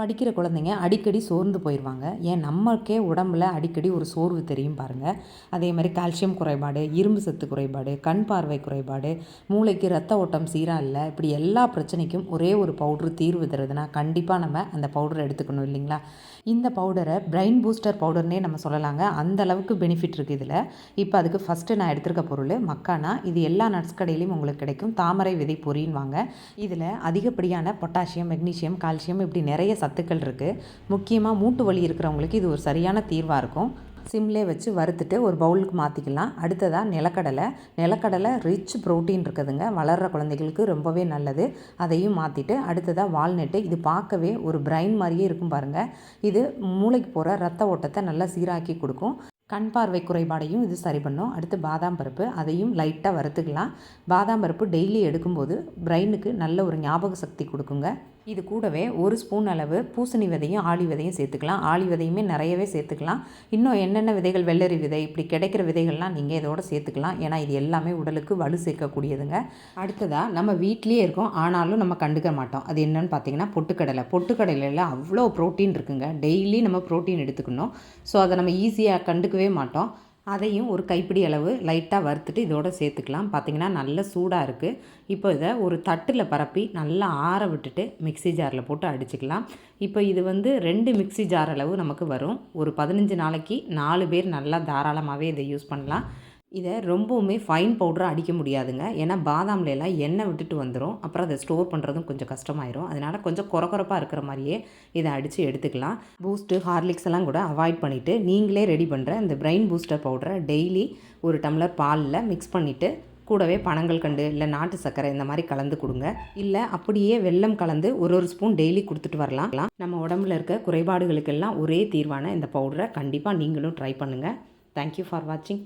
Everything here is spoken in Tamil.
படிக்கிற குழந்தைங்க அடிக்கடி சோர்ந்து போயிடுவாங்க ஏன்? நம்மளுக்கே உடம்புல அடிக்கடி ஒரு சோர்வு தெரியும் பாருங்கள் அதே மாதிரி கால்சியம் குறைபாடு இரும்பு சத்து குறைபாடு கண் பார்வை குறைபாடு மூளைக்கு ரத்த ஓட்டம் சீராக இல்லை இப்படி எல்லா பிரச்சனைக்கும் ஒரே ஒரு பவுட்ரு தீர்வு தருதுன்னா கண்டிப்பாக நம்ம அந்த பவுடரை எடுத்துக்கணும் இல்லைங்களா? இந்த பவுடரை பிரைன் பூஸ்டர் பவுடர்னே நம்ம சொல்லலாங்க. அந்த அளவுக்கு பெனிஃபிட் இருக்குது இதில். இப்போ அதுக்கு ஃபஸ்ட்டு நான் எடுத்திருக்க பொருள் மக்கானா. இது எல்லா நட்ஸ் கடையிலையும் உங்களுக்கு கிடைக்கும். தாமரை விதை பொரின்னு இதில் அதிகப்படியான பொட்டாசியம் மெக்னீசியம் கால்சியம் இப்படி நிறைய சத்து சத்துக்கள் இருக்குது முக்கியமாக மூட்டு வலி இருக்கிறவங்களுக்கு இது ஒரு சரியான தீர்வாக இருக்கும். சிம்லே வச்சு வறுத்துட்டு ஒரு பவுலுக்கு மாற்றிக்கலாம் அடுத்ததாக நிலக்கடலை. நிலக்கடலை ரிச் ப்ரோட்டீன் இருக்குதுங்க. வளர்கிற குழந்தைகளுக்கு ரொம்பவே நல்லது. அதையும் மாற்றிட்டு அடுத்ததாக வால்நெட்டு இது பார்க்கவே ஒரு பிரைன் மாதிரியே இருக்கும் பாருங்கள் இது மூளைக்கு போகிற ரத்த ஓட்டத்தை நல்லா சீராக்கி கொடுக்கும். கண் பார்வை குறைபாடையும் இது சரி பண்ணும். அடுத்து பாதாம் பருப்பு. அதையும் லைட்டாக வறுத்துக்கலாம். பாதாம் பருப்பு டெய்லி எடுக்கும்போது பிரெயினுக்கு நல்ல ஒரு ஞாபக சக்தி கொடுக்குங்க. இது கூடவே ஒரு ஸ்பூன் அளவு பூசணி விதையும் ஆளி விதையும் சேர்த்துக்கலாம். ஆளி விதையுமே நிறையவே சேர்த்துக்கலாம். இன்னும் என்னென்ன விதைகள் வெள்ளரி விதை இப்படி கிடைக்கிற விதைகள்லாம் நீங்கள் இதோட சேர்த்துக்கலாம். ஏன்னா இது எல்லாமே உடலுக்கு வலு சேர்க்கக்கூடியதுங்க. அடுத்ததாக நம்ம வீட்லேயே இருக்கோம். ஆனாலும் நம்ம கண்டுக்க மாட்டோம். அது என்னென்னு பார்த்தீங்கன்னா பொட்டுக்கடலை. பொட்டுக்கடலையில் அவ்வளோ ப்ரோட்டீன் இருக்குங்க. டெய்லி நம்ம ப்ரோட்டீன் எடுத்துக்கணும். ஸோ அதை நம்ம ஈஸியாக கண்டுக்கவே மாட்டோம். அதையும் ஒரு கைப்பிடி அளவு லைட்டாக வறுத்துட்டு இதோடு சேர்த்துக்கலாம். பார்த்திங்கன்னா நல்ல சூடாக இருக்குது இப்போ இதை ஒரு தட்டில் பரப்பி நல்லா ஆற விட்டுட்டு மிக்சி ஜாரில் போட்டு அடிச்சுக்கலாம். இப்போ இது வந்து ரெண்டு மிக்சி ஜார் அளவு நமக்கு வரும். ஒரு பதினஞ்சு நாளைக்கு நாலு பேர் நல்லா தாராளமாகவே இதை யூஸ் பண்ணலாம். இதை ரொம்பவுமே ஃபைன் பவுடராக அடிக்க முடியாதுங்க. ஏன்னா பாதாம்ல எல்லாம் எண்ணெய் விட்டுட்டு வந்துடும் அப்புறம் அதை ஸ்டோர் பண்ணுறதும் கொஞ்சம் கஷ்டமாயிரும். அதனால் கொஞ்சம் குறக்குறப்பாக இருக்கிற மாதிரியே இதை அடித்து எடுத்துக்கலாம். பூஸ்ட்டு ஹார்லிக்ஸ் எல்லாம் கூட அவாய்ட் பண்ணிவிட்டு நீங்களே ரெடி பண்ணுற இந்த பிரெயின் பூஸ்டர் பவுடரை டெய்லி ஒரு டம்ளர் பாலில் மிக்ஸ் பண்ணிவிட்டு கூடவே பனங்கள் கண்டு இல்லை நாட்டு சர்க்கரை இந்த மாதிரி கலந்து கொடுங்க. இல்லை அப்படியே வெள்ளம் கலந்து ஒரு ஒரு ஸ்பூன் டெய்லி கொடுத்துட்டு வரலாம். நம்ம உடம்புல இருக்க குறைபாடுகளுக்கெல்லாம் ஒரே தீர்வான இந்த பவுடரை கண்டிப்பாக நீங்களும் ட்ரை பண்ணுங்கள் தேங்க்யூ ஃபார் வாட்சிங்